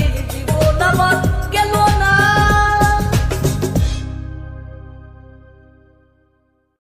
bir divan var.